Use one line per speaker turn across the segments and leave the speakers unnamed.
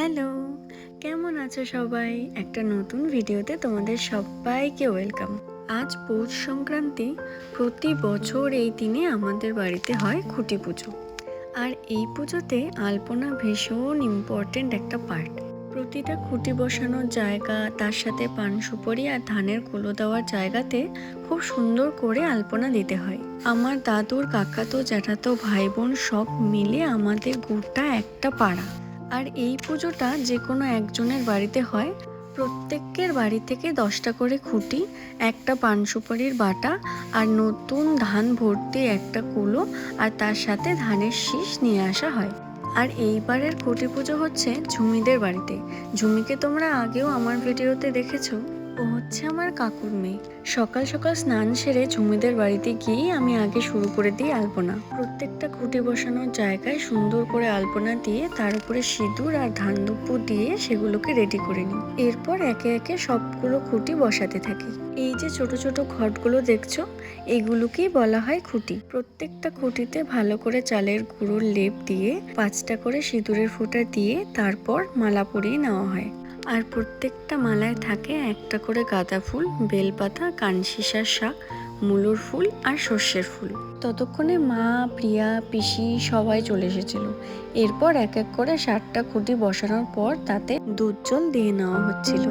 Hello, কেমন আছো সবাই? একটা নতুন ভিডিওতে তোমাদের সবাইকে ওয়েলকাম। আজ পৌষ সংক্রান্তি, প্রতি বছর এই দিনে আমাদের বাড়িতে হয় খুঁটি পুজো। আর এই পুজোতে আলপনা ভীষণ ইম্পর্ট্যান্ট একটা পার্ট প্রতিটা খুঁটি বসানোর জায়গা, তার সাথে পান সুপারি আর ধানের কুলো দেওয়ার জায়গাতে খুব সুন্দর করে আলপনা দিতে হয়। আমার দাদুর, কাকাতো, জ্যাঠাতো ভাই বোন সব মিলে আমাদের গোটা একটা পাড়া। আর এই পুজোটা যে কোনো একজনের বাড়িতে হয়। প্রত্যেকের বাড়ি থেকে দশটা করে খুঁটি, একটা পান সুপারির বাটা আর নতুন ধান ভর্তি একটা কুলো আর তার সাথে ধানের শীষ নিয়ে আসা হয়। আর এইবারের খুঁটি পুজো হচ্ছে ঝুমিদের বাড়িতে। ঝুমিকে তোমরা আগেও আমার ভিডিওতে দেখেছ? হচ্ছে আমার কাকুর মেয়ে। সকাল সকাল স্নান সেরে ঝুমিদের বাড়িতে গিয়েই আমি আগে শুরু করে দিই আলপনা। প্রত্যেকটা খুঁটি বসানোর জায়গায় সুন্দর করে আলপনা দিয়ে তার উপরে সিঁদুর আর ধান দুপুর দিয়ে সেগুলোকে রেডি করে নিই। এরপর একে একে সবগুলো খুঁটি বসাতে থাকি। এই যে ছোট ছোট ঘটগুলো দেখছ, এগুলোকেই বলা হয় খুঁটি। প্রত্যেকটা খুঁটিতে ভালো করে চালের গুঁড়োর লেপ দিয়ে পাঁচটা করে সিঁদুরের ফোঁটা দিয়ে তারপর মালা পরিয়ে নেওয়া হয়। আর প্রত্যেকটা মালায় থাকে একটা করে গাঁদা ফুল, বেলপাতা কানশিশার শাক, মুলোর ফুল আর সর্ষের ফুল। ততক্ষণে মা, প্রিয়া, পিসি সবাই চলে এসেছিল। এরপর এক এক করে ষাটটা খুঁটি বসানোর পর তাতে দুধ জল দিয়ে নেওয়া হচ্ছিল।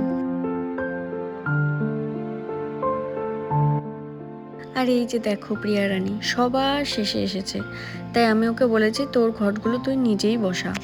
আর এই যে দেখো প্রিয়া রানী, সবার শেষে এসেছে। তাই আমি ওকে বলেছি, তোর ঘটগুলো তুই নিজেই বসা।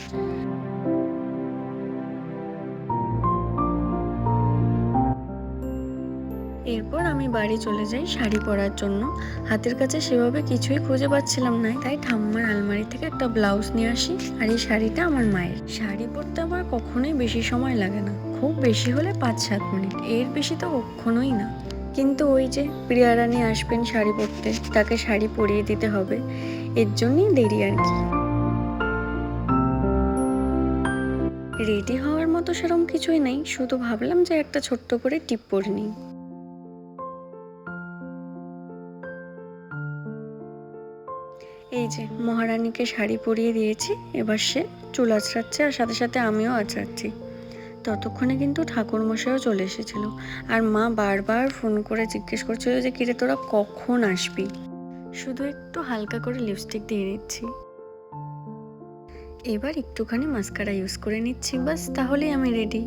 আমি বাড়ি চলে যাই শাড়ি পরার জন্য। হাতের কাছে সেভাবে কিছুই খুঁজে পাচ্ছিলাম না। তাই ঠাম্মার আলমারি থেকে একটা ব্লাউজ নিয়ে আসি আর এই শাড়িটা আমার মায়ের। শাড়ি পরতে আমার কখনোই বেশি সময় লাগে না। খুব বেশি হলে পাঁচ সাত মিনিট। এর বেশি তো কখনোই না। কিন্তু ওই যে প্রিয়া রানী আসবেন শাড়ি পরতে, তাকে শাড়ি পরিয়ে দিতে হবে। এর জন্যই দেরি আর কি। রেডি হওয়ার মতো সেরকম কিছুই নেই। শুধু ভাবলাম যে একটা ছোট্ট করে টিপ পরে নিই। এই যে, মহারানীকে শাড়ি পরিয়ে দিয়েছি, এবার সে চুল আঁচড়াচ্ছে আর সাথে সাথে আমিও আঁচড়াচ্ছি ততক্ষণে কিন্তু ঠাকুরমশাইও চলে এসেছিল আর মা বারবার ফোন করে জিজ্ঞেস করছিল যে, কিরে, তোরা কখন আসবি? শুধু একটু হালকা করে লিপস্টিক দিয়ে নিচ্ছি। এবার একটুখানি মাস্কারা ইউজ করে নিচ্ছি বাস তাহলেই আমি রেডি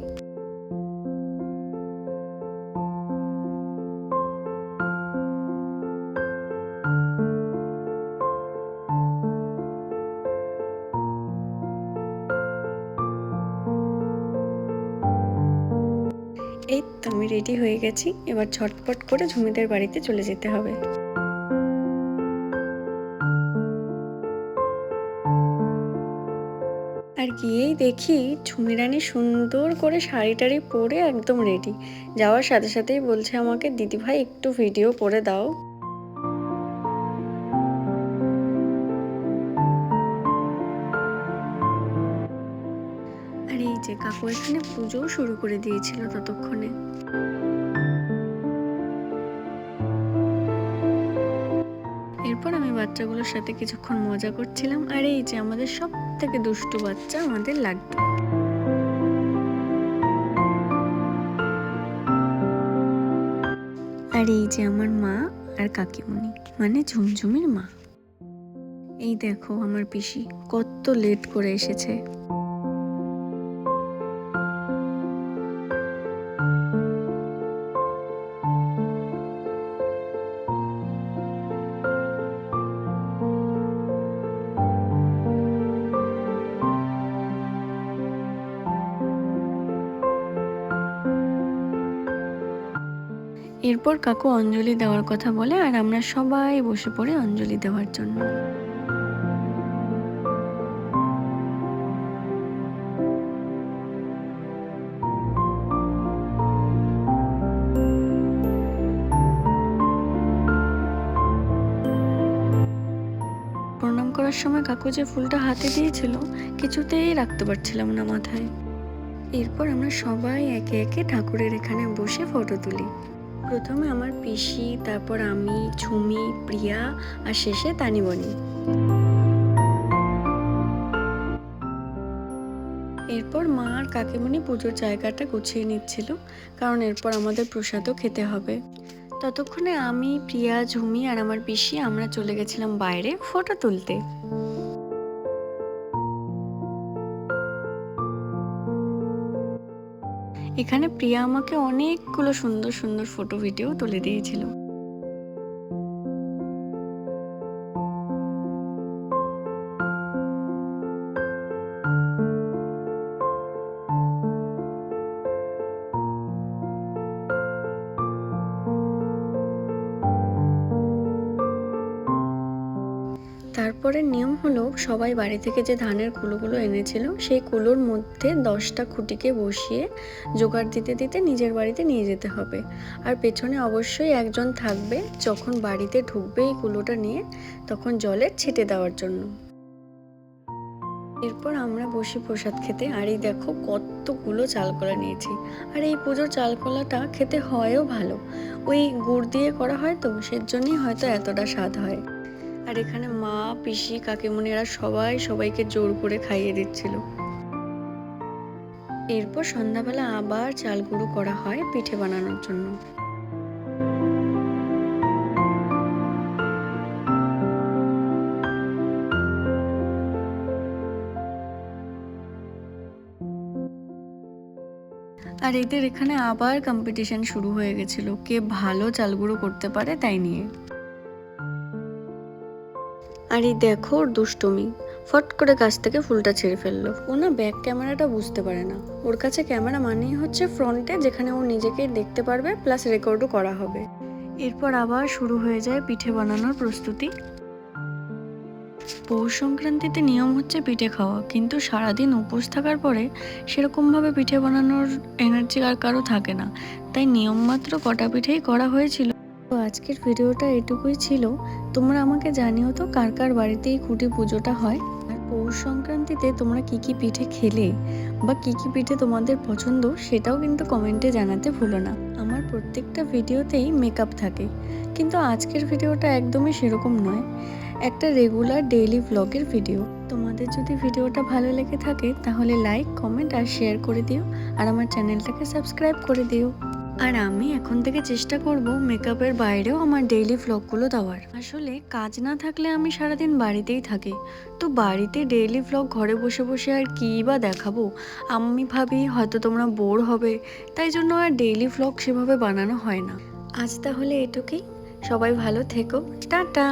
এই তো আমি রেডি হয়ে গেছি। এবার ঝটপট করে ঝুমিদের বাড়িতে চলে যেতে হবে। আর গিয়েই দেখি ঝুমিরানি সুন্দর করে শাড়ি টাড়ি পরে একদম রেডি যাওয়ার সাথে সাথেই বলছে আমাকে, দিদিভাই, একটু ভিডিও করে দাও। যে কাকু এখানে পুজোও শুরু করে দিয়েছিল ততক্ষণে। এরপর আমি বাচ্চাগুলোর সাথে কিছুক্ষণ মজা করছিলাম, আর এই যে আমাদের সব থেকে দুষ্টু বাচ্চা আমাদের লাগতো আর এই যে আমার মা আর কাকিমণি মানে ঝুমঝুমির মা। এই দেখো আমার পিসি, কত লেট করে এসেছে। এরপর কাকু অঞ্জলি দেওয়ার কথা বলে আর আমরা সবাই বসে পড়ে অঞ্জলি দেওয়ার জন্য। প্রণাম করার সময় কাকু যে ফুলটা হাতে দিয়েছিল, কিছুতেই রাখতে পারছিলাম না মাথায়। এরপর আমরা সবাই একে একে ঠাকুরের এখানে বসে ফটো তুলি। প্রথমে আমার পিসি, তারপর আমি, ঝুমি, প্রিয়া আর শেষে তানিবনি এরপর মা আর কাকিমণি পুজোর জায়গাটা গুছিয়ে নিচ্ছিল, কারণ এরপর আমাদের প্রসাদও খেতে হবে। ততক্ষণে আমি, প্রিয়া, ঝুমি আর আমার পিসি আমরা চলে গেছিলাম বাইরে ফটো তুলতে। এখানে প্রিয়া আমাকে অনেকগুলো সুন্দর সুন্দর ফটো ভিডিও তুলে দিয়েছিল। তারপরে নিয়ম হলো সবাই বাড়ি থেকে যে ধানের কুলোগুলো এনেছিল, সেই কুলোর মধ্যে দশটা খুঁটিকে বসিয়ে জোগাড় দিতে দিতে নিজের বাড়িতে নিয়ে যেতে হবে। আর পেছনে অবশ্যই একজন থাকবে যখন বাড়িতে ঢুকবে এই কুলোটা নিয়ে, তখন জলে ছেটে দেওয়ার জন্য। এরপর আমরা বসি প্রসাদ খেতে। আর এই দেখো কতগুলো চালকলা নিয়েছি। আর এই পুজোর চালকলাটা খেতে হয়ও ভালো। ওই গুড় দিয়ে করা হয় তো, সেজন্যই হয়তো এতটা স্বাদ হয়। আর এখানে মা, পিসি, কাকিমুনিরা সবাই সবাইকে জোর করে খাইয়ে দিচ্ছিল। এরপর সন্ধ্যাবেলা আবার চাল গুঁড়ো করা হয় পিঠে বানানোর জন্য। আর এদের এখানে আবার কম্পিটিশন শুরু হয়ে গেছিল। কে ভালো চাল গুঁড়ো করতে পারে তাই নিয়ে। আর এই দেখো ওর দুষ্টুমি। ফট করে গাছ থেকে ফুলটা ছেড়ে ফেলল। ও না ব্যাক ক্যামেরাটা বুঝতে পারে না। ওর কাছে ক্যামেরা মানেই হচ্ছে ফ্রন্টে, যেখানে ও নিজেকে দেখতে পারবে প্লাস রেকর্ডও করা হবে। এরপর আবার শুরু হয়ে যায় পিঠে বানানোর প্রস্তুতি। পৌষ সংক্রান্তিতে নিয়ম হচ্ছে পিঠে খাওয়া। কিন্তু সারাদিন উপোস থাকার পরে সেরকমভাবে পিঠে বানানোর এনার্জি আর কারও থাকে না। তাই নিয়ম মাত্র কটা পিঠেই করা হয়েছিল। আজকের ভিডিওটা এটুকুই ছিল। তোমরা আমাকে জানিও তো কার কার বাড়িতে এই খুঁটি পুজোটা হয়? আর পৌষ সংক্রান্তিতে তোমরা কি কি পিঠে খেলে? বা কি কি পিঠে তোমাদের পছন্দ? সেটাও কিন্তু কমেন্টে জানাতে ভুলো না। আমার প্রত্যেকটা ভিডিওতেই মেকআপ থাকে। কিন্তু আজকের ভিডিওটা একদমই সেরকম নয়। একটা রেগুলার ডেইলি ব্লগের ভিডিও তোমাদের যদি ভিডিওটা ভালো লেগে থাকে, তাহলে লাইক কমেন্ট আর শেয়ার করে দিও। আর আমার চ্যানেলটাকে সাবস্ক্রাইব করে দিও। আর আমি এখন থেকে চেষ্টা করব মেকআপের বাইরেও আমার ডেইলি ভ্লগগুলো দেওয়ার। আসলে কাজ না থাকলে আমি সারাদিন বাড়িতেই থাকি। তো বাড়িতে ডেইলি ভ্লগ ঘরে বসে বসে আর কী বা দেখাবো? আমি ভাবি হয়তো তোমরা বোর হবে, তাই জন্য আর ডেইলি ভ্লগ সেভাবে বানানো হয় না। আজ তাহলে এটুকুই। সবাই ভালো থেকো। টাটা!